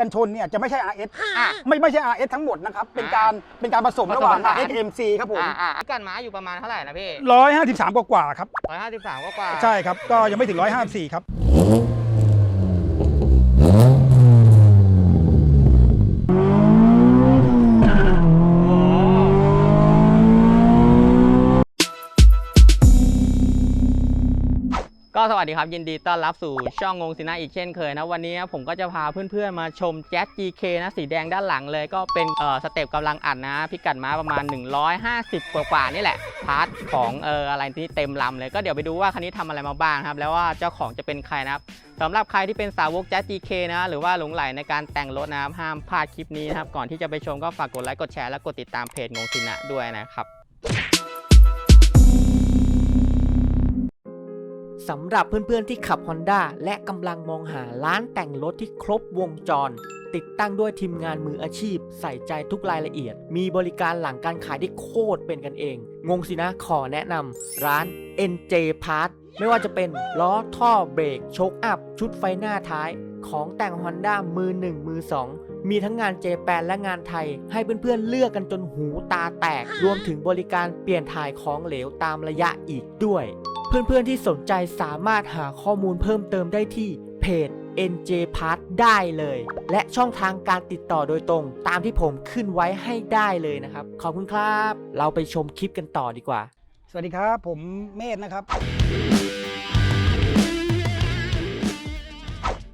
กันชนเนี่ยจะไม่ใช่ RS อะ ไม่ไม่ใช่ RS ทั้งหมดนะครับ เป็นการเป็นการผสมระหว่าง ผสมผสาน RS MC ครับผมอ่าอ่ากันม้าอยู่ประมาณเท่าไหร่นะพี่ร้อยห้าสิบสามกว่าๆครับ ร้อยห้าสิบสามก็กว่าใช่ครับ ก็ยังไม่ถึงร้อยห้าสี่ครับ ก็สวัสดีครับ ยินดีต้อนรับสู่ช่องงงสินะอีกเช่นเคยนะ วันนี้ผมก็จะพาเพื่อนๆมาชมแจ๊ส GK นะสีแดงด้านหลังเลย ก็เป็นเอ่อสเต็ปกำลังอัดนะ พิกัดม้าประมาณ 150 กว่าๆนี่แหละ พาร์ทของเอ่ออะไรที่เต็มลำเลยก็เดี๋ยวไปดูว่าคันนี้ทำอะไรมาบ้างครับ แล้วว่าเจ้าของจะเป็นใครนะครับสำหรับใครที่เป็นสาวกแจ๊ส GK นะหรือว่าหลงไหลในการแต่งรถนะครับห้ามพลาดคลิปนี้นะครับก่อนที่จะไปชมก็ฝากกดไลค์กดแชร์และกดติดตามเพจงงสินะด้วยนะครับ สำหรับเพื่อนๆที่ขับ Honda และกำลังมองหาร้านแต่งรถที่ครบวงจร ติดตั้งด้วยทีมงานมืออาชีพ ใส่ใจทุกรายละเอียด มีบริการหลังการขายที่โคตรเป็นกันเอง งงสินะขอแนะนำร้าน NJ Part ไม่ว่าจะเป็นล้อท่อเบรกโชคอัพ ชุดไฟหน้าท้าย ของแต่ง Honda มือ 1 มือ 2 มีทั้งงานเจแปนและงานไทย ให้เพื่อนๆเลือกกันจนหูตาแตก รวมถึงบริการเปลี่ยนถ่ายของเหลวตามระยะอีกด้วย เพื่อนๆที่สนใจสามารถหาข้อมูลเพิ่มเติมได้ที่เพจ NJ Part ได้เลย และช่องทางการติดต่อโดยตรง ตามที่ผมขึ้นไว้ให้ได้เลยนะครับ ขอบคุณครับ เราไปชมคลิปกันต่อดีกว่า สวัสดีครับ ผมเมธนะครับ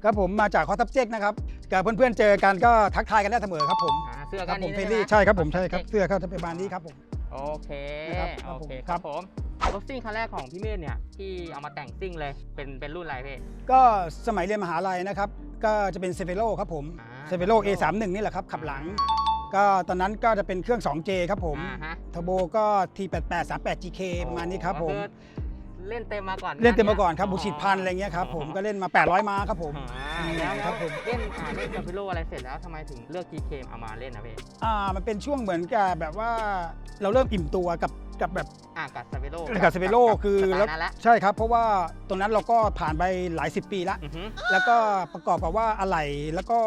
ครับผมมาจากคอทับเจ๊กนะครับกับเพื่อนๆเจอกันก็ทักทายกันได้เสมอครับผมอ่าเสื้อคกัรันบผมนี้เฟรใช่ลี่ไหมใช่ครับผมใช่ครับเสื้อเขาจะเป็นประมาณนี้ครับผม โอเคนะครับครับโอเคผมคครัรับบผมรถซิ่งคันแรกของพี่เมธเนี่ยที่เอามาแต่งซิ่งเลยเป็นเป็นรุ่นอะไรพี่ก็สมัยเรียนมหาลัยนะครับ ก็จะเป็นเซเฟโ o ครับผมอ่าเซเฟโ o A31 นี่แหละครับขับหลัง ก็ตอนนั้นก็จะเป็นเครื่อง 2J ครับผมอ่าฮะ เทอร์โบก็ T88 38 GK ประมาณนี้ครับผมก็อ เล่นเต็มมาก่อนเล่นเต็มมาก่อนครับบูชิดพันอะไรเงี้ยครับผมก็เล่นมา 800 ม้าครับผมอ่าแล้วคแล้รัวบผมเล่นอ่าเล่นกับพิโลอะไรเสร็จแล้วทำไมถึงเลือก GK เอามาเล่นนะพี่อ่ามันเป็นช่วงเหมือนกับแบบว่าเราเริ่มอิ่มตัวกับกับแบบ อ่ากับซาเวโลกับเซเฟโ o คือแล้แล้ววนั้นละใช่ครับ เพราะว่าตรงนั้นเราก็ผ่านไปหลายสิบปีแล้วอือฮึแล้วก็ประกอบกับว่าอะไหล่แล้วก็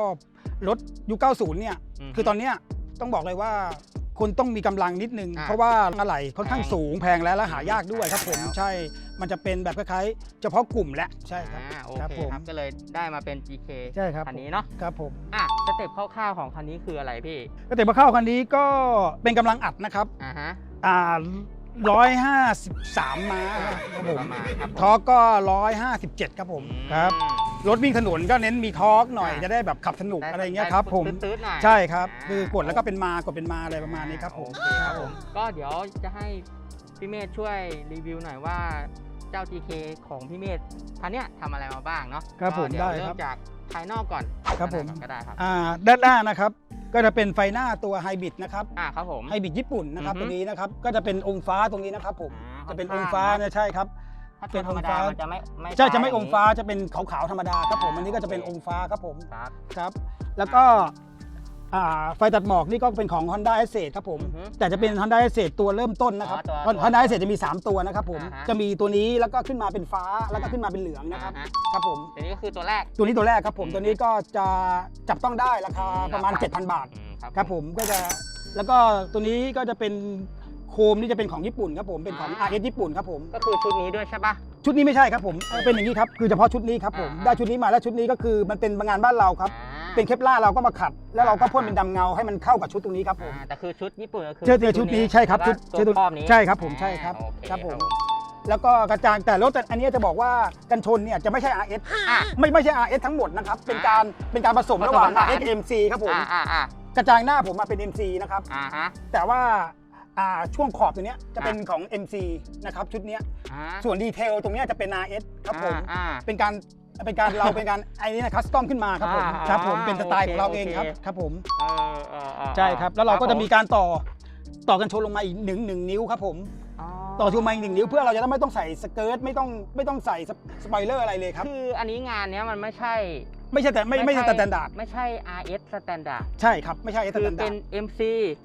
รถยุค90 เนี่ยมคือตอนเนี้ยต้องบอกเลยว่าคุณต้องมีกำลังนิดนึง อ่าเพราะว่าอะไหล่ค่อนข้างแพงสูงแพงแล้วและหายากด้วยครับผมแล้วใช่ มันจะเป็นแบบคล้ายๆเฉพาะกลุ่มแหละใช่ครับอ่าโอครับเคผมครับก็เลยได้มาเป็น GK ใช่ครับคันนี้เนาะครับผม อะสเต็ปคร่าวๆของคันนี้คืออะไรพี่ก็แต่มาเข้าคันนี้ก็เป็นกำลังอัดนะครับ อ่าฮะอ่า153ม้าครับผม ประมาณครับผมทอร์กก็157ครับผมครับอืมรถวิ่งถนนก็เน้นมีทอร์กหน่อยอ่าจะได้แบบขับสนุกด้อะไรเงี้ยครับ ผม ตื้ดๆหน่อยใช่ครับาคือกดแล้วก็เป็นมากดเป็นมาอะไรประมาณนี้ครับผม โอเคครับผม ก็เดี๋ยวจะให้พี่เมธช่วยรีวิวหน่อยว่า เจ้า GK ของพี่เมธคันเนี้ยทำอะไรมาบ้างเนาะครับผมก็เดี๋ยวได้เริ่ครับ มจากภายนอกก่อนครับผมภายในก่อนก็ได้ครับอ่าด้านหน้านะครับก็จะเป็นไฟหน้าตัวไฮบริดนะครับอ่าครับผม ไฮบริดญี่ปุ่นนะครับอือฮึ ตัวนี้นะครับก็จะเป็นองค์ฟ้าตรงนี้นะครับผมอ่าจะเป็นค่องข้ค์ฟ้าเนี่ยใช่ครับ ถ้าเป็เป็นนธรรมองค์ดาฟ้ามันจะไม่ไม่ใช่จะไม่ฟ้าองค์ฟ้าจะเป็นขาวๆธรรมดาครับผมอันนี้ก็จะเป็นองค์ฟ้าครับผมครับ ครับ แล้วก็ อ่าไฟตัดหมอกนี่ก็เป็นของ Honda e s s e t ครับผม อือฮึแต่จะเป็น Honda e s s e t ตัวเริ่มต้นนะครับ อ๋อตัวตัว Honda e s s e t จะมี 3 ตัวนะครับผม อ่าฮะจะมีตัวนี้แล้วก็ขึ้นมาเป็นฟ้าแล้วก็ขึ้นมาเป็นเหลืองนะครับ อ่าฮะ ครับผม ตัวนี้ก็คือตัวแรก ตัวนี้ตัวแรกครับผมอืมตัวนี้ก็จะจับต้องได้ราคาประมาณราคา7,000 บาทอืมครับผมก็จะแล้วก็ตัวนี้ก็จะเป็น โคมนี่จะเป็นของญี่ปุ่นครับผมเป็นของอ่า RS ญี่ปุ่นครับผมก็คือชุดนี้ด้วยใช่ปะ ชุดนี้ไม่ใช่ครับผมเป็นอย่างนี้ครับคือเฉพาะชุดนี้ครับผมอ่า ได้ชุดนี้มาแล้วชุดนี้ก็คือมันเป็นงานบ้านเราครับ อ่าเป็นเคปล่าร์เราก็มาขัด แล้วเราก็พ่นอ่าเป็นดำเงาให้มันเข้ากับชุดตรงนี้ครับผม อ่าแต่คือชุดญี่ปุ่นก็คือเจอเจอชุดนี้ใช่ครับแล้วชุดก็ตัวชุดครอบนี้ใช่ครับผมใช่ครับอ่าโอเครับผม แล้วก็กระจางแต่รถอันนี้จะบอกว่ากันชนเนี่ยจะไม่ใช่ RS อะ ไม่ไม่ใช่ RS ทั้งหมดนะครับเป็นการเป็นการผสมระหว่าง ผสมผสาน RS MC ครับผมอ่าอ่าอ่ากระจางหน้าผมมาเป็น MC นะครับ อ่าฮะแต่ว่า อ่าช่วงขอบตัวเนี้ยจะเป็นของ MC นะครับชุดเนี้ยอ่าส่วนดีเทลตรงเนี้ยจะเป็น RS ครับผม อ่า เป็นการเป็นการเราเป็นการไอ้นี่นะคัสตอมขึ้นมาครับผมอ่าครับผมอ่าเป็นสไตล์โอขเคองเราเองครับโอเค ครับผมเออเออเออใช่ครับ แล้วเราก็จะมีคบการต่อต่อกันชนลงมาอีกหนึ่งหนึ่งนิ้วครับผมผมต่อชนมาอีกหนึ่งนิ้วเพื่อเราจะได้ไม่ต้องใส่สเกิร์ตไม่ต้องไม่ต้องใส่สสปอยเลอร์อะไรเลยครับ คืออันนี้งานเนี้ยมันไม่ใช่ ไม่ใช่แต่ไม่ไม่ใช่สแตนดาร์ดไม่ใช่ RS สแตนดาร์ดใช่ครับไม่ใช่สคือแตนดาเป็ร์น ด MC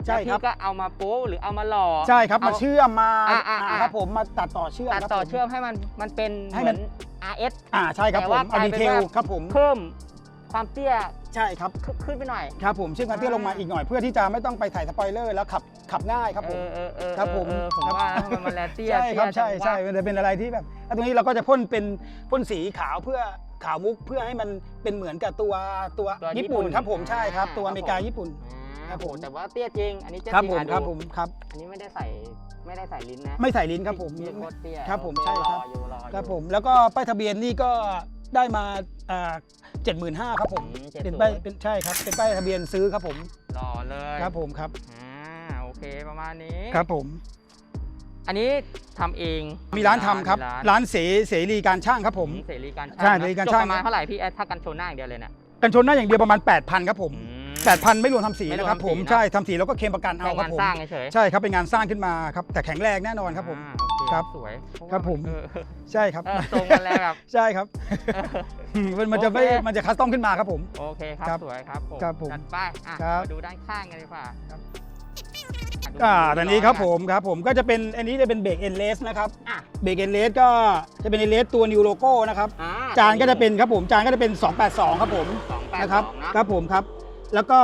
ใช่ครับแล้วพี่ก็เอามาโป๊หรือเอามาหล่อ ใช่ครับเอามาเชื่อมมาอ่าอ่าอ่าอ่าครับผมมาตัดต่อเชื่อมตัดครับต่อผมเชื่อมให้มันมันเป็นให้เหมัมือน น RS อ่าใช่ครับแต่ผว่ามเอากลายดีเป็นเทลว่า ครับผมเพิ่มความเตี้ยใช่ครับ ขึ้นขึ้นไปหน่อย ครับผมซึ่งการเตี้ยลงมาอีกหน่อยเพื่อที่จะไม่ต้องไปถ่ายสปอยเลอร์แล้วขับขับง่ายครับผม เออเออเออครับผมเออผมว่าแล้วมันมันแลเตี้ยใช่ครับเตี้ยใช่จังวะ ใช่มันจะเป็นอะไรที่แบบแล้วตรงนี้เราก็จะพ่นเป็นพ่นสีขาวเพื่อ ขาวมุกเพื่อให้มันเป็นเหมือนกับตัวตัวตัวญี่ญี่ปุ่ปุ่นนครับผมใช่ครับอ่าตัวอเมริกาครับผม ญี่ปุ่นอ่าครับผมโหแต่ว่าเตี้ยจริง อันนี้เตี้ยครับจริงผมอะครับดูผมครับ อันนี้ไม่ได้ใส่ไม่ได้ใส่ลิ้นนะไม่ใส่ลิ้นครับผม นี่โคตรเตี้ยครับผมโอเใช่ครับออยู่รออยู่ครับผมแล้วก็ป้ายทะเบียนนี่ก็ได้มาเจ็ดหมื่นห้าครับผมอืม70เป็นป้ายเป็นใช่ครับเป็นป้ายทะเบียนซื้อครับผมรอเลยครับผมครับอ่าโอเคประมาณนี้ ครับผม อันนี้ทำเองมีร้านทำครับ มีร้านร้านเสเสรีการช่างครับผม เสรีการใช่ช่างนะเสรีการจบช่างประมาณเท่าไหร่พี่เอ้ยถ้ากันชนหน้าอย่างเดียวเลยเนี่ยกันชนหน้าอย่างเดียวประมาณ 8,000ครับผม อืม 8,000 ไม่รวมทำสีไม่รวมนะครับทำสีผมนะ ใช่ทำสีแล้วก็เคลมประกันเอาแค่ครังาบนผม สร้างเฉยๆใช่ครับเป็นงานสร้างขึ้นมาครับแต่แข็งแรงแน่นอนครับผม อ่าโอเคครับสวยเพาะว่าครับผม เออใช่ครับเออตรงกันแล้วแบบ ใช่ครับเออมันมันจะไม่โอเค มันจะคัสตอมขึ้นมาครับผม โอเคครับ ครับสวยครับผมครับผมจัดไปอะครับ มาดูด้านข้างกันดีกว่าครับดู อ่าดูตอนนี้ครับล้ผอมครับผมก็จะเป็นอันนี้จะเป็นเบรกเอ็นเลสนะครับอะเบรกเอ็นเลสก็จะเป็นเอ็นเลสตัวนิวโลโก้นะครับอ่จานก็จะเป็นครับผมจานก็จะเป็น 282 ครับผมสองแปดนะครับสองนะ ครับผมครับ แล้วก็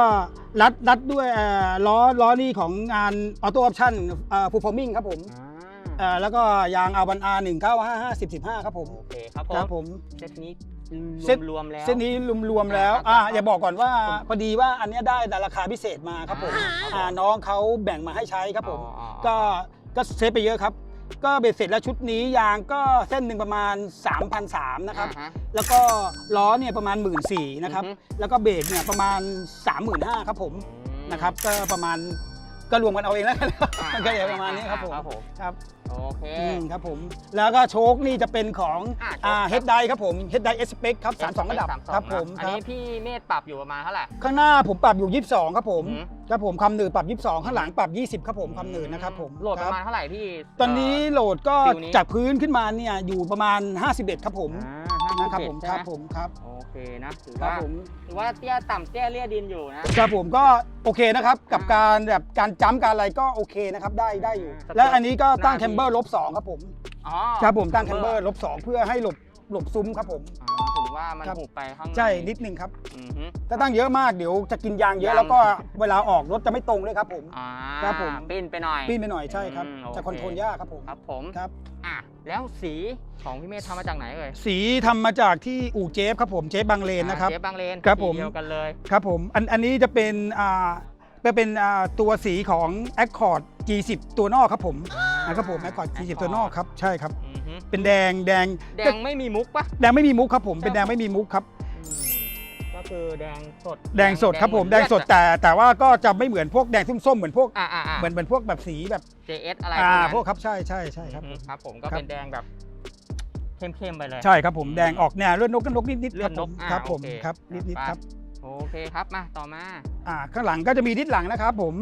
รัดรัดด้วยเอ่อล้อล้อนี่ของงานออโต้ออปชั่นฟูลฟอร์มิงครับผมอ่าเอ่อแล้วก็ยางอาวันอาหนึ่งเก้าห้าห้าสิบสิบห้าครับผมโอเคครับผครัมบผม เซตนี้ เซ็ตรวมๆแล้ว เส้นนี้รวมๆแล้วครับอ่าครับอย่าบอกก่อนว่าพอดีว่าอันเนี้ยได้ราคาพิเศษมาครับผม อ่าครับผมอ่าน้องเขาแบ่งมาให้ใช้ครับผมอ๋ออ๋อก็ ก็เซฟไปเยอะครับ ก็เบ็ดเสร็จแล้วชุดนี้ยางก็เส้นหนึ่งประมาณ3,300นะครับ อ่าฮะแล้วก็ล้อเนี่ยประมาณ 1 4ื่นนะครับ อือฮึ แล้วก็เบรกเนี่ยประมาณ 35,000ครับผมอืมนะครับ ก็ประมาณ ก็รวมกันเอาเองแล้วกันอ่าก็อย่างประมาณนี้ครับผมครับผมครับโอเคอืมครับผม แล้วก็โชคนี่จะเป็นของอ่าอ่าโชคครับเฮดไดครับผมเฮดไดเอสเปคครับ32ระดับ32ครับผมอันครับนี้พี่เมธปรับอยู่ประมาณเท่าไหร่ข้างหน้าผมปรับอยู่ 22 ครับผมอือฮึครับผมความหนืดปรับ 22 ข้างหลังปรับ 20 ครับผมความหนืดนะครับผมโหลดคปบระมาณเท่าไหร่พี่ ตอนนี้โหลดก็ฟิลนี้จากพื้นขึ้นมาเนี่ยอยู่ประมาณ 51 ครับผมอ่า นะครับผม57ครับใช่ไหผมครับโอเคนะถือครับว่าผมถือว่าเตี้ยต่ำเตี้ยเลี่ยดินอยู่นะครับผมก็โอเคนะครับกับการแบบการจ้ำการอะไรก็โอเคนะครับได้ได้อยู่อ่าและอันนี้ก็ตั้งหน้าแคมเบอร์ลบ2ครับผมอ๋อครับผมตั้งแคมเบอร์ลบ2เพื่อให้หลบหลบซุ้มครับผม อ๋อถึงว่ามันครับ หุบไปข้างในใช่นิดนึงครับ อือฮึ ถ้าตั้งเยอะมากเดี๋ยวจะกินยางเยอะยาง แล้วก็เวลาออกรถจะไม่ตรงด้วยครับผม อ่าครับผม ปิ้นไปหน่อย ปีนไปหน่อยใช่ครับ อืมโอเค จะคอนโทรลยากครับผมครับผมครับ อะแล้วสีของพี่เมธทำมาจากไหนเอ่ยสีทำมาจากที่อู่เจฟครับผมเจฟบางเลนนะครับ อ่าเชฟบางเลนครับผม สีเดียวกันเลย ครับผมอันอันนี้จะเป็นอ่า จะเป็นอ่าตัวสีของ Accord G10 ตัวนอกครับผมนะครับผม Accord G10 ตัวนอกครับใช่ครับ อือฮึเป็นแดงแดงแดงไม่มีมุกปะแดงไม่มีมุกครับผมเป็นแดงไม่มีมุกครับอืมก็คือแดงสดแดงสดครับผมแดงสดแต่แต่แต่ว่าก็จะไม่เหมือนพวกแดงส้มๆเหมือนพวกอ่าอ่าอ่าเหมือนเหมือนพวกแบบสีแบบ JS อะไรอ่านั้นพวกครับใช่ใช่ใช่ครับ อืมครับผมก็ครับ เป็นแดงแบบเข้มๆไปเลย ใช่ครับผมแดงออกแนวเลือดนกนกนิดๆเลืคอรัดบนผกมอ่าครับผมโอเคครับนิดๆครับโอ เคครับมาต่อมาอ่าข้างหลังก็จะมีดิสหลังนะครับผม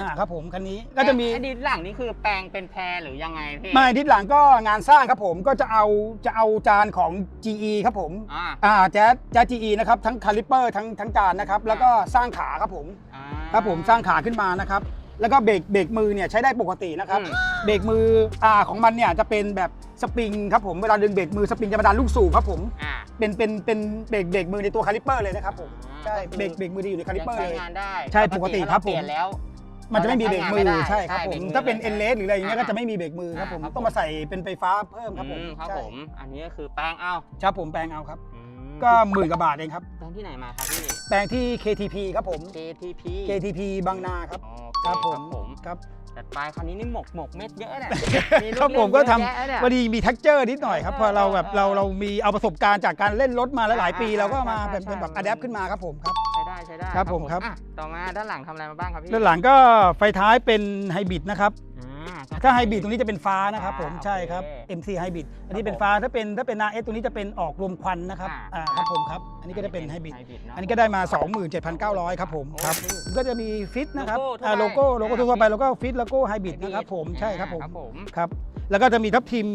อ่าครับผมคันนี้ก็จะมีไอ้ดินหลังนี่คือแปลงเป็นแพรหรือยังไงพี่ไม่ดิสหลังก็งานสร้างครับผมก็จะเอาจะเอาจานของ GE ครับผมอ่าอ่าแจ๊สแจ๊ส GE นะครับทั้งคาลิเปอร์ทั้งทั้งจานนะครับแล้วก็สร้างขาครับผมอ่าครับผมสร้างขาขึ้นมานะครับแล้วก็เบรกเบรกมือเนี่ยใช้ได้ปกตินะครับอืมเบรกมืออ่าของมันเนี่ยจะเป็นแบบสปริงครับผมเวลาดึงเบรกมือสปริงจะมาดันลูกสูบครับผมอ่า เป็นเป็นเป็นเบรกเบรกมือในตัวคาลิเปอร์เลยนะครับผมอ่าใช่ก็คือเบรกเบรกมือดีอยู่ในคาลิเปอร์ยังเลใช้ยงานได้ใช่ปกติครับผม เปลี่ยนแล้ว มันจะไม่มีเบรกมือเราจะใช่ครับใช้ผงานมไม่ได้ถ้าเป็นใช่เอ็นเลสหรืออะไรอย่างเงี้ยอ่าก็จะไม่มีเบรกมือครับผมอ่าครับ ต้องมาใส่เป็นไฟฟ้าเพิ่มครับผมอืครับใช่ผมอันนี้ก็คือแปลงเอาครับผมแปลงเอาครับ อืมก็หมื่นกว่าบาทเองครับ แปลงที่ไหนมาครับพี่ แปลงที่ KTP ครับผม KTP KTP บางนาครับโอเคครับผมผมครับ จัดไปคราวนี้นี่หมกหมกเม็ดเยอะเนี่ยลูครับเล่นผมก็ทำเยอะแยะเนี่ยพอดีมี t e x t อร์นิดหน่อยครับเออพอเราแบบเออเราเรามีเอาประสบการณ์จากการเล่นรถมาหลายๆปีอ่าเราก็มาใช่เป็นใช่เป็นแบบใช่อัดแอปขึ้นมาครับผมครับใช้ได้ใช้ได้ครับผมครับอะต่อมาด้านหลังทำอะไรมาบ้างครับพี่ด้านหลังก็ไฟท้ายเป็นไฮบริดนะครับอ่า ถ้าไฮบริดตรงนี้จะเป็นฟ้านะครับผมอ่าใช่ครับโอเค MC ไฮบริดอันนี้เป็นฟ้าถ้าเป็นถ้าเป็นนาเอสตรงนี้จะเป็นออกรวมควันนะครับอ่าอ่าครับผมครับ อันนี้ก็จะเป็นไฮบริดเะอันนี้ก็ได้มา 27,900 ครับผมครับโอเคก็จะมีฟิตนะครับโลโก้ทั่วอ่าไปโลโก้โลโก้อ่าทั่วไปแล้วก็ฟิตแล้วก็ไฮบริดนะครับผมใช่ครับผมครับผมครับแล้วก็จะมีทับทิม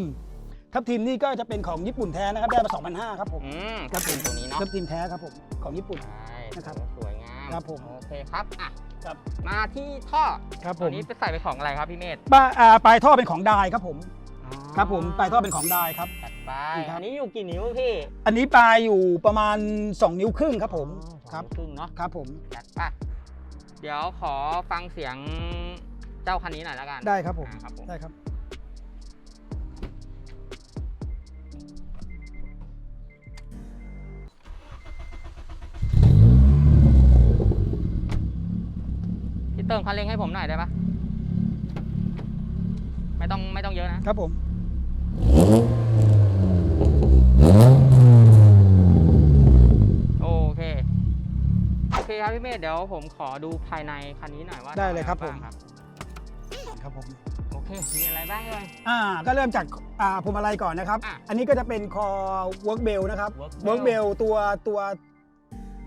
ทับทิมนี่ก็จะเป็นของญี่ปุ่นแท้นะครับได้มา2,500ครับผมอืมครับผมตัวนี้เนาะทับทิมแท้ครับผมของญี่ปุ่นใช่นะครับสวยงามครับผมโอเคครับอะ ครับมาที่ท่อครับผตัวมนี้ไปใส่เป็นของอะไรครับพี่เมธปลายอ่าปลายท่อเป็นของดายครับผมอ๋อครับผมปลายท่อเป็นของดายครับจัดไปนี่ครับ อันนี้อยู่กี่นิ้วพี่อันนี้ปลายอยู่ประมาณ 2 นิ้วครึ่งครับผมอ๋อครับสองนิ้วครึ่งเนาะครับผม จัดไปเดี๋ยวขอฟังเสียงเจ้าคันนี้หน่อยแล้วกันได้ครับผม อ่าครับผม ได้ครับ ติมคันเร่งให้ผมหน่อยได้ปะไม่ต้องไม่ต้องเยอะนะ ครับผม โอเค โอเคครับพี่เมธเดี๋ยวผมขอดูภายในคันนี้หน่อยว่าได้เลยครับผม ทำอะไางครับ ครับผม โอเค มีอะไรบ้างเอ่ยอ่าก็เริ่มจากอ่าพวงมาลัยก่อนนะครับ อะอันนี้ก็จะเป็นคอ work bell นะครับ Work work bell bell ตัวตัว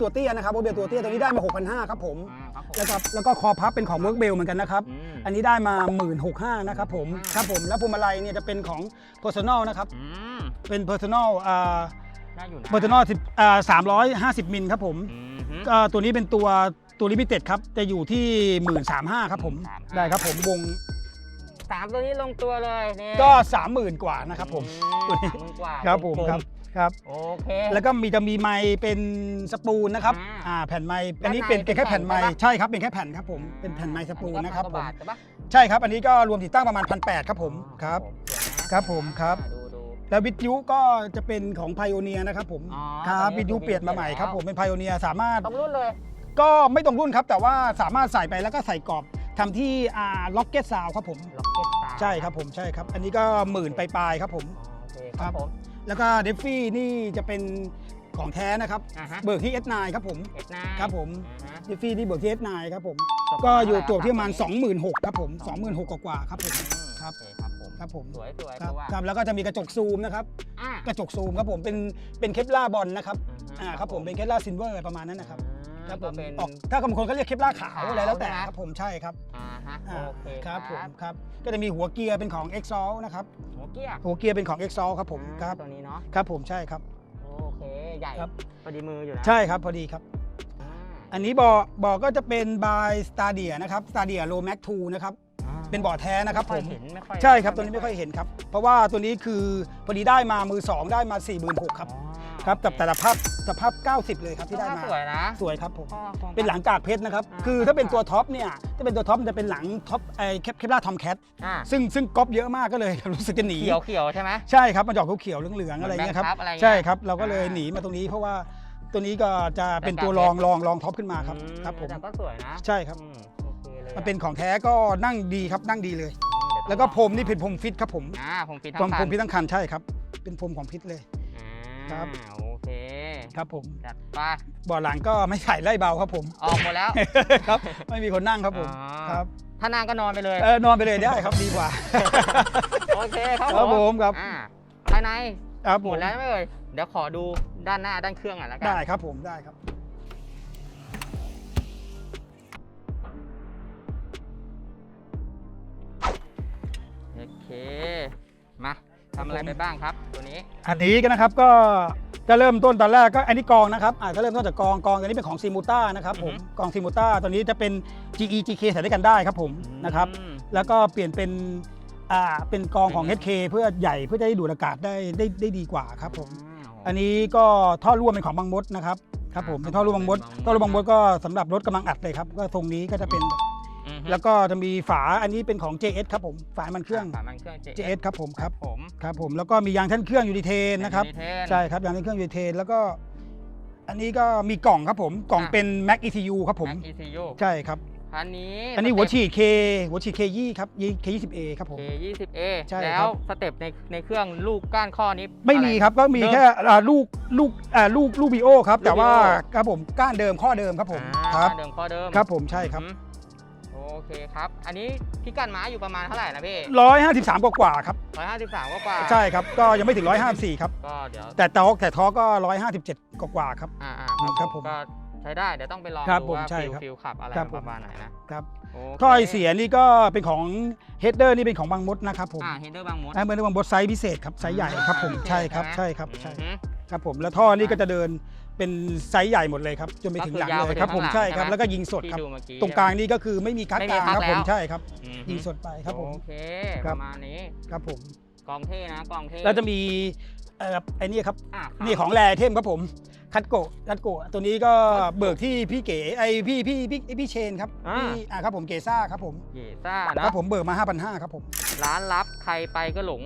ตัวเตี้ยนะครับ work bell ตัวเตี้ยตัวนี้ได้มา 6,500ครับผมอ่าครับผมแล้วก็แล้วก็คอพับเป็นของ work bell เหมือนกันนะครับ อืม อันนี้ได้มา 16,500นะครับผมอ่าครับผมแล้วพวงมาลัยเนี่ยจะเป็นของ personal นะครับ อืมเป็น personal อ่าได้อยู่นะ personal 10อ่า350 มิลครับผมอืมฮึ ก็ตัวนี้เป็นตัวตัวลิมิเต็ดครับจะอยู่ที่ 135,000ครับผม13,500 ได้ครับผมวงสามตัวนี้ลงตัวเลยนี่ก็ 30,000 กว่านะครับผม อืตัวนี้สามหมื่นกว่าครับผมกลครับ ครับ โอเค แล้วก็มีจะมีไม้เป็นสปูนนะครับ อ่าอ่าแผ่นไม้อันนี้ด้านในเป็นเป็นแค่เป็นแผ่แผ่นนไม้ใช่ปะใช่ครับเป็นแค่แผ่นครับผมเป็นแผ่นไม้สปูนนะครับอัผก็มพักว่าบาทใช่ปะใช่ครับ อันนี้ก็รวมติดตั้งประมาณพันแครับผมครับผมสวยนะครับผมครับ ดูดู แล้ววิทยุก็จะเป็นของไพโอเนียนะครับผมอ๋อครับตอนนี้วิทยุคือเปลี่ยนมาใหม่วิทยุครับผมเป็นไพโอเนียสามารถ ต้องรุ่นเลย ก็ไม่ตรงรุ่นครับแต่ว่าสามารถใส่ไปแล้วก็ใส่กรอบทำที่อ่าล็อกเก็ตซาวครับผม ล็อกเก็ตตาใช่ครับผมใช่ครับ อันนี้ก็หมื่นปลายๆครับผม โอเคครับผม แล้วก็เดฟฟี่นี่จะเป็นของแท้นะครับ อ่าฮะ เบิกที่ S9 ครับผม เอ็ดนาครับผม อ่าฮะ เดฟฟี่นี่เบิกที่ S9 ครับผม จบก็เท่าไหอยู่ตัวที่ประมาณคบ26,000ครับผม 26,000กว่าๆครับผมอืมครับ โอเคครับผมครับผม สวยสวยครับตัวครับแล้วก็จะมีกระจกซูมนะครับ อะกระจกซูมครับผม เป็น เป็นเคปลาบอลนะครับอือฮึอ่า ครับผม เป็นเคปลาซินเวอร์ประมาณนั้นนะครับอ่า ครับผก็มเป็น ออกถ้าบางคนเขาเรียกเคปลาขาวขาวอะไรแล้วแต่ใช่ไหมครับผมใช่ครับอ่าฮะอ่าโอเคครับผมครับ ก็จะมีหัวเกียร์เป็นของ e x a l นะครับ หัวเกียร์หัวเกียร์เป็นของ e x a l ครับผมอ่าครับ ตัวนี้เนาะครับผมใช่ครับ โอเคใหญ่ครับ พอดีมืออยู่นะใช่ครับพอดีครับ อ่าอันนี้บอบ่อก็จะเป็นบายสตาเดียนะครับสตาเดียโลแม็กทูนะครับ อ่าเป็นบ่อแท้นะครับไม่ผอยม เห็นไม่ค่อยใช่ครับตัวนี้ไม่ค่อยเห็นครับ เพราะว่าตัวนี้คือพอดีได้มามือ2ได้มา4 6 0 0 0ครับ อ๋อ ครับแต่โอเแต่ละภาพสภาพ 90 เลยครับที่ได้มาสวยนะสวยครับผมก็คงเป็นหลังกากเพชรนะครับอ่าคือถ้าเป็นตัวท็อปเนี่ยถ้าเป็นตัวท็อปมันจะเป็นหลังท็อปไอ้แคปแคปล่าทอมแคทอ่าซึ่งซึ่งก๊อปเยอะมากก็เลยรู้สึกจะหนีเขียวเขียวๆใช่ไหมใช่ครับมันจะออกเขียวๆเหลืองๆอะไรเงี้ยครับเหมือนแบงค์พับอะไรเงี้ยใช่ครับเราก็เลยอ่าหนีมาตรงนี้เพราะว่าตัวนี้ก็จะเป็นหลังกากตัวรองรองรองท็อปขึ้นมาครับอืครับผมแต่ก็สวยนะใช่ครับอืมโอเคเลยมันเป็นของแท้ก็นั่งดีครับนั่งดีเลยอืมเดี๋ยแล้วก็ต้องพรมนี่เป็นพรมฟิตครับผมอ่าผมปิดพรทั้มงพคัรนมพิษทั้งคันใช่ครับ เป็นพรมของพิษเลยอ่า ครับ โอเคครับผมจัดไปเบ่อหลังก็ไม่ใส่ไล่เบาครับผม ออกหมดแล้ว ครับ ไม่มีคนนั่งครับผมอ๋อ ครับถ้านางก็นอนไปเลย เออนอนไปเลยได้ครับดีกว่า โอเคครับครับผมครับ อ่าภายในครับหผมมดแล้วใช่ไหมเอ่ยเดี๋ยวขอดูด้านหน้าด้านเครื่องหน่อยแล้วกัได้ครับผมได้ครับ โอเค มา ทำอะไรไปบ้างครับ ตัวนี้ อันนี้ก็นะครับก็จะเริ่มต้นตอนแรกก็อันนี้กองนะครับอ่าจะเริ่มต้นจากกองกองตัวนี้เป็นของซีมูต้านะครับผมอือฮึ กองซีมูต้าตัวนี้จะเป็น GE GK ใส่ด้วยกันได้ครับผมนะครับ อืม แล้วก็เปลี่ยนเป็นอ่าเป็นกองของ HK เพื่อใหญ่เพื่อจะได้ดูดอากาศได้ได้ได้ดีกว่าครับผม อันนี้ก็ท่อร่วมเป็นของบางมดนะครับครับผมอ่าเป็นท่อร่วมบางมดบางมดท่อร่วมบางมดก็สำหรับรถกำลังอัดเลยครับก็ทรงนี้ก็จะเป็น อืมแล้วก็จะมีฝาอันนี้เป็นของ JS ครับผมฝามันเครื่อง ฝามันเครื่อง JS JS ครับผมครับผมครับผมแล้วก็มียางท่านเครื่องยูนิเทนนะครับเป็น Unitain ใช่ครับยางท่านเครื่องยูนิเทนแล้วก็อันนี้ก็มีกล่องครับผมกล่องอะ เป็น Mac ECU ครับผม Mac ECU ใช่ครับ อันนี้อันนี้หัวฉีด K หัวฉีด K ยี่ครับ K ยี่สิบ A ครับผม K 20A ใช่แล้ครัวบสเต็ปในในเครื่องลูกก้านข้อนี้ไม่มีอะ ครับก็มีเดิมแค่อ่าลูกลูกอ่าลูกลูกบีโอครับ แต่ว่าลูก BO ครับผมก้านเดิมข้อเดิมครับผมอ่าครับ เดิมข้อเดิมครับผมใช่ครับ อืมโอ เคครับ อันนี้พิกัดม้าอยู่ประมาณเท่าไหร่นะพี่ร้อยห้าสิบสามกว่าๆครับ ร้อยห้าสิบสามกว่าๆใช่ครับ ก็ยังไม่ถึงร้อยห้าสี่ครับ ก็เดี๋ยวแต่ทอร์กแต่ทอร์กก็ร้อยห้าสิบเจ็ดกว่าๆครับ อ่าอ่าครับผมก็ใช้ได้เดี๋ยวต้องไปลองครับดูผมว่าใช่ฟิลครับฟิลขับอะไรครับผม ประมาณไหนนะครับโเคท่อไอเสียนี่ก็เป็นของเฮดเดอร์นี่เป็นของบางมดนะครับผมอ่าเฮดเดอร์บางมดอ่าเหมือนบางมดไซส์พิเศษครับไซส์ใหญ่ครับผมใช่ครับใช่ครับใช่ อือฮึ ครับผมแล้วท่อนี่ก็จะเดินเป็นไซส์ใหญ่หมดเลยครับจนไปถึงหลังก็คือยาวเลไปยครับผมถึงข้างหลังใช่ครับ ใช่ไหม แล้วก็ยิงสดที่ครับ ดูเมื่อกี้ ตรงกลางนี่ก็คือไม่มีกั๊กไม่กมีลางกั๊กครับผมแล้วใช่ครับ อือฮึยิงสดไปครับผม โอเคคปรับ ระมาณนี้ครับผม กองเท่นะกองเท่ แล้วจะมี เอ่อไอ้นี่ครับ อะนี่ของแรเทมครับผม คัตโกะคัตโกะตัวนี้ก็เบิกที่พี่เก๋ไอพี่พี่พี่พี่เชนครับพี่อ่าครับผมเกซ่าครับผมเยซ่าครันะบผมเบิกมา 5,500ครับผม ร้านลับใครไปก็หลง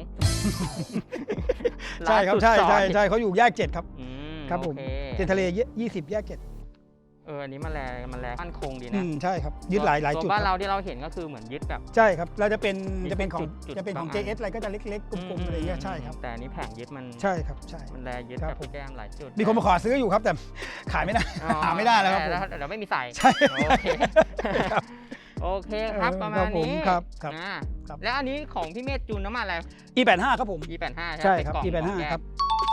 ใช่ครับานใช่สุดซใช่อยใช่เขาอยู่แยกเจ็ดครับ อืมครับผม โอเคเทียนทะเลยี่สิบแยกเจ็ด เอออันนี้มันแรงมันแรงมั่นคงดีอืนะมใช่ครับยึดหลายหลายส่วนจุดบ้านคเรารับที่เราเห็นก็คือเหมือนยึดแบบ ใช่ครับเราจะเป็นมีจะเป็นของจุดจุดจะเป็นของ บางอัน JS อะไรก็จะเล็กๆกลมๆอะไรเงี้ยใช่ครับ แต่อันนี้แผงยึดมันใช่ครับใช่ มันแรงยึดครัแบบบผม แก้มหลายจุดมีคนมาขอซื้ออยู่ครับแต่ ขายไม่ได้ อ๋อหาไม่ได้แล้วครับผม เดี๋ยวไม่มีใส่ใช่โอเคครับโอเคครับเออประคมารัณบผมนี้ครับครับอ่าครับ แล้วอันนี้ของพี่เมธจูนน้ำมันอะไร E85 ครับผม E85 ใช่ไหมครับ เป็นกล่อง E85 แยกครับ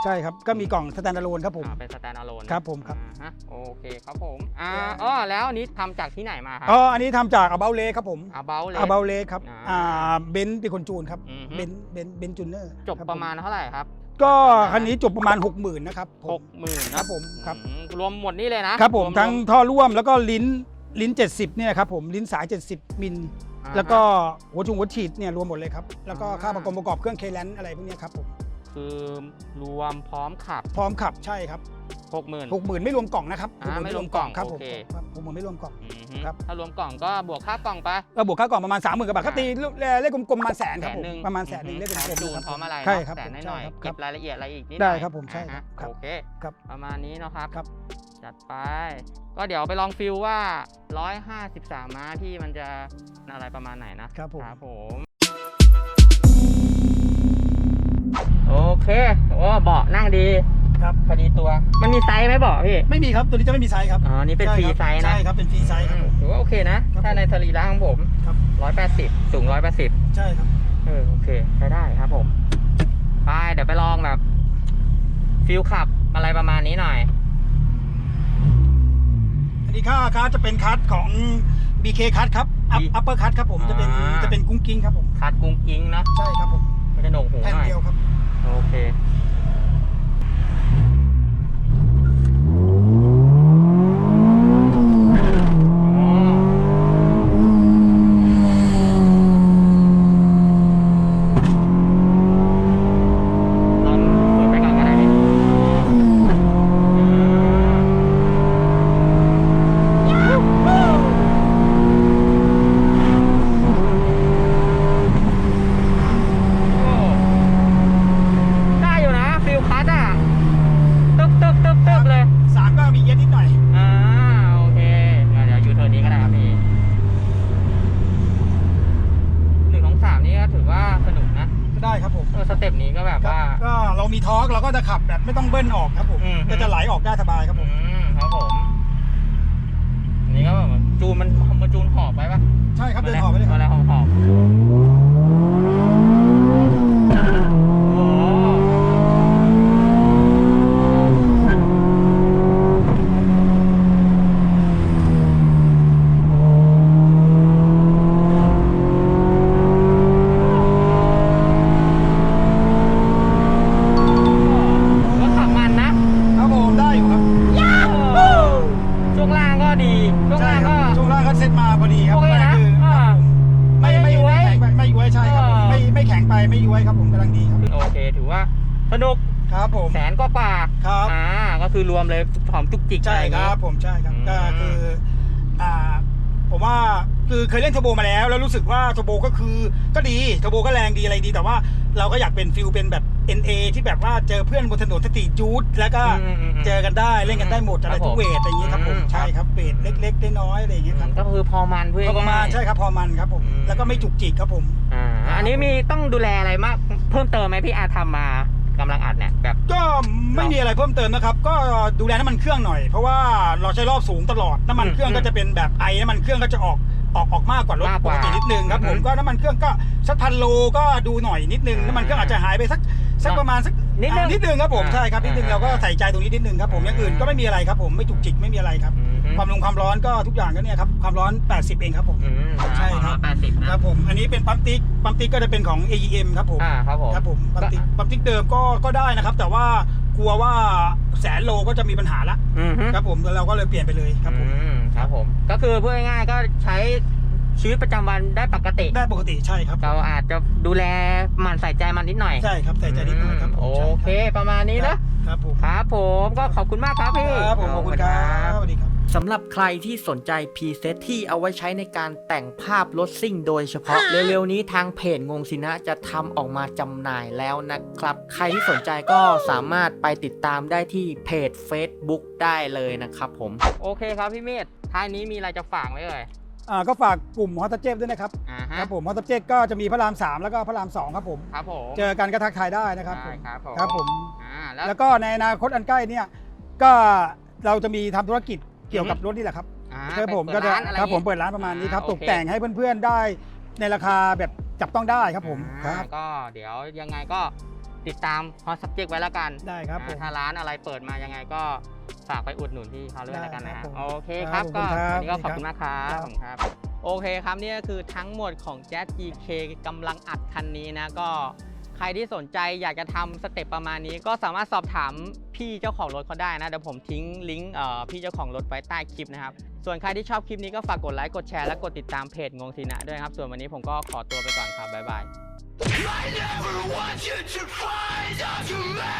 ใช่ครับ ก็มีกล่องสแตนดาร์โลนครับผม อ่าเป็นสแตนด์อะโลนครับผมครับอ่าฮะโอเคครับผมอ่าอ๋อแล้วอันนี้ทำจากที่ไหนมาครัอ๋ออันนี้ทำจากอาเบลเลครับผมอาเบลเลย อาเบลเลครับอ่า อ่าเบนซ์เป็นคนจูนครับอือฮึเบนซ์เบนซ์เบนซ์จูเนอร์จบประมาณเท่าไหร่ครับ ก็คันนี้จบประมาณ 60,000นะครับผหมกหมื่นครับผมครับ รวมหมดนี่เลยนะครับผมรวทั้งท่อร่วมแล้วก็ลิ้นลิ้น 70เนี่ยครับผมลิ้นสาย 70 มิล อ่าฮะ แล้วก็หัวชุงหัวฉีดเนี่ยรวมหมดเลยครับ แล้วก็อ่าค่าประกอบประกอบเครื่องเคแลนอะไรพวกเนี้ยครับผม คือรวมพร้อมขับ พร้อมขับใช่ครับหกหมื่น60,000ไม่รวมกล่องนะครับอ่า60,000ไม่รวมกล่องครับผมโอเค ครับหกหมื่นไม่รวมกล่องครับ ถ้ารวมกล่องก็บวกค่ากล่องไปก็บวกค่ากล่องประมาณ30,000กว่าบาทก็ตีเลขกลมๆประมาณแสนแสครับนผมหนึ่งประมาณแสนหนึ่งเลขพกร้อลมจูนๆครับพร้อมอะไรใช่เนาะครับแสนผมหน่อยใช่ๆครัเก็บบรายละเอียดอะไรอีกนิดหได้น่อยครับผมใช่อ่าครับฮะโอเคครับประมาณนี้เนาะครับครับ จัดไป ก็เดี๋ยวไปลองฟิลว่า 153 ม้าที่มันจะอะไรประมาณไหนนะครับผม ครับผม โอเคโอ้เบาะนั่งดีครับพอดีตัว มันมีไซส์ไหมเบาะพี่ ไม่มีครับตัวนี้จะไม่มีไซส์ครับอ๋อนี่เป็นฟรีไซส์นะใช่ครับเป็นฟรีไซส์ครับผมถือว่าโอเคนะครับถ้าในสรีระของผมครับ180สูง180ใช่ครับเออโอเคใช้ได้ครับผมไปเดี๋ยวไปลองแบบฟิลขับอะไรประมาณนี้หน่อยอันนี้ค่าคัสจะเป็นคัสของ BK คัสครับอัพ B อัปเปอร์คัสครับผมจะเป็นอ่าจะเป็นกุ้งกิ้งครับผมคัดกุ้งกิ้งนะใช่ครับผมมันจะโหนกหูแผ่นหน่อยเดียวครับ โอเค ลองเปิดไปก่อนก็ได้พี่โอ้ได้อยู่นะ ฟิลคัสอะ ตึ๊บตึ๊บตึ๊บตึ๊บเลย สามก็มีเย็นนิดหน่อย อ่า โอเคงั้นเดี๋ยวยูเทิร์นนี้ก็ได้ครับพี่หนึ่งของสามนี่ก็ถือว่าสนุกนะ ก็ได้ครับผม เออสเต็ปนี้ก็แบบ ครับ ว่า ก็เรามีทอร์กเราก็จะขับแบบไม่ต้องเบิ้ลออกครับผม อืม ก็จะไหลออกได้สบายครับผ อื ม มครับผมอันนี้ก็แบบจูนมันมาจูนหอบไปปะ ใช่ครับเดินหอบไปเลยครับ อะไรหอบหอบโอ้ก็ขับมันนะ ครับผมได้อยู่ครับ ช่วงล่างก็ดี ช่วง ใช่ ล่าง ครั ก็ บช่วงล่างก็เซ็ตมาพอดีครับ โอเคนะ คือ อ่า ไม่ไม่ ไม่ย้วย ไม่แข็งไปไม่ย้วยใช่ครับผม อ่า ไม่ไม่แข็งไปไม่ย้วยครับผมกำลังดีครับ โอเค ถือว่าสนุก ครับผม แสนก็ป่า ครับอ่าก็คือรวมเลยหอมจุกจิกใช่อะไอย่างคงี้รับ ผมใช่ครับอืมก็คืออ่าผมว่าคือเคยเล่นเทอร์โบมาแล้ว แล้วรู้สึกว่าเทอร์โบก็คือก็ดีเทอร์โบก็แรงดีอะไรดี แต่ว่าเราก็อยากเป็นฟิลเป็นแบบ NA ที่แบบว่าเจอเพื่อนบนถนนสตรีทยูทแล้วก็อืมอืมอืมเจอกันได้เล่นกันได้หมดอะไรครับผมทุกเวทอะไรอย่างเงี้ยครับผมอืมใช่ครับเวทเล็กๆน้อยๆอะไรอย่างเงี้ยครับก็คือพอมันเพื่อก็ประมาณง่ยๆใช่ครับพอมันครับผมอืมแล้วก็ไม่จุกจิกครับผมอ่าอันนี้มีต้องดูแลอะไรมาก เพิ่มเติมไหมพี่อาทำมา กำลังอัดเนี่ยแบบ ก็ไม่มีอะไรเพิ่มเติมนะครับ ก็ดูแลน้ำมันเครื่องหน่อย เพราะว่าเราใช้รอบสูงตลอดน้ำมันเครื่องอืมก็จะเป็นแบบไอน้ำมันเครื่องก็จะออกออกออกมากกว่ารถมากปกว่ากตินิดนึงครับผมอืมก็น้ำมันเครื่องก็สักพันโลก็ดูหน่อยนิดนึงอ่าน้ำมันเครื่องอาจจะหายไปสักสักเนอะประมาณสักนิดนึงอ่านิดนึงครับผมอ่าใช่ครับนิดนึงอ่าเราก็ใส่ใจตรงนี้นิดนึงครับผมอย่างอื่นก็ไม่มีอะไรครับผมไม่จุกจิกไม่มีอะไรครับ อืม ความลงความร้อนก็ทุกอย่างก็เนี่ยครับความร้อน 80 เองครับผม อืมใช่ครับ แปดสิบนะ ครับผมอันนี้เป็นปั๊มติ๊กปั๊มติ๊กก็จะเป็นของ AEM ครับผมอ่าครับผมครับผมปั๊มติ๊กปั๊มติ๊กเดิมก็ก็ได้นะครับ แต่ว่ากลัวว่าแสนโลก็จะมีปัญหาละอืมฮึครับผมแล้วเราก็เลยเปลี่ยนไปเลยครับผมอืมครับผม ก็คือพูดง่ายๆก็ใช้ชีวิตประจำวันได้ปกติ ได้ปกติใช่ครับเราอาจจะดูแลหมันใส่ใจมันนิดหน่อยใช่ครับใส่ใจนิดหน่อยครับผมโอใช่รับเค ประมาณนี้นะ ครับผมครับผมก็ขอบคุณมากครับพี่ ครับผมขอบคุณครับสวัสดีครับ สำหรับใครที่สนใจพรีเซตที่เอาไว้ใช้ในการแต่งภาพรถซิ่งโดยเฉพาะ เร็วๆนี้ทางเพจงงสินะจะทำออกมาจำหน่ายแล้วนะครับ ใครที่สนใจก็สามารถไปติดตามได้ที่เพจ Facebook ได้เลยนะครับผม โอเคครับพี่เมธท้ายนี้มีอะไรจะฝากไหมเอ่ย อ่าก็ฝากกลุ่มฮอตเจฟด้วยนะครับอ่าฮะครับผมฮอตเจฟก็จะมีพระราม 3 แล้วก็พระราม 2 ครับผม ครับผมเจอกันก็ทักทายได้นะครับผมได้ครับผมครับผม อ่าแล้วแล้วก็ในอนาคตอันใกล้เนี่ยก็เราจะมีทำธุรกิจเกี่ยวกับรถนี่แหละครับอ่าครับผมเปิก็ดจะร้านอะไรครับผมอีกเปิดร้านประมาณนี้ครับอ่าตกโอเค แต่งให้เพื่อนๆได้ในราคาแบบจับต้องได้ครับผมคอ่ารับก็เดี๋ยวยังไงก็ติดตามฮอต subject ไว้แล้วกันได้ครับผมอ่าถ้าร้านอะไรเปิดมายังไงก็ฝากไปอุดหนุนที่เขาด้วยแล้วกันนะได้ฮะครับผมโอเคครับครัก็บขอบคุณครับวันนี้ก็ขอบสวัสดีคุณมากครับครับผมครับ โอเคครับนี่ก็คือทั้งหมดของ Jazz GK กำลังอัดคันนี้นะก็ ใครที่สนใจอยากจะทำสเต็ปประมาณนี้ ก็สามารถสอบถามพี่เจ้าของรถเขาได้นะเดี๋ยวผมทิ้งลิงก์พี่เจ้าของรถไว้ใต้คลิปนะครับ ส่วนใครที่ชอบคลิปนี้ก็ฝากกดไลค์กดแชร์และกดติดตามเพจงงทีนะด้วยครับ ส่วนวันนี้ผมก็ขอตัวไปก่อนครับบ๊ายบาย I never want you to find out to make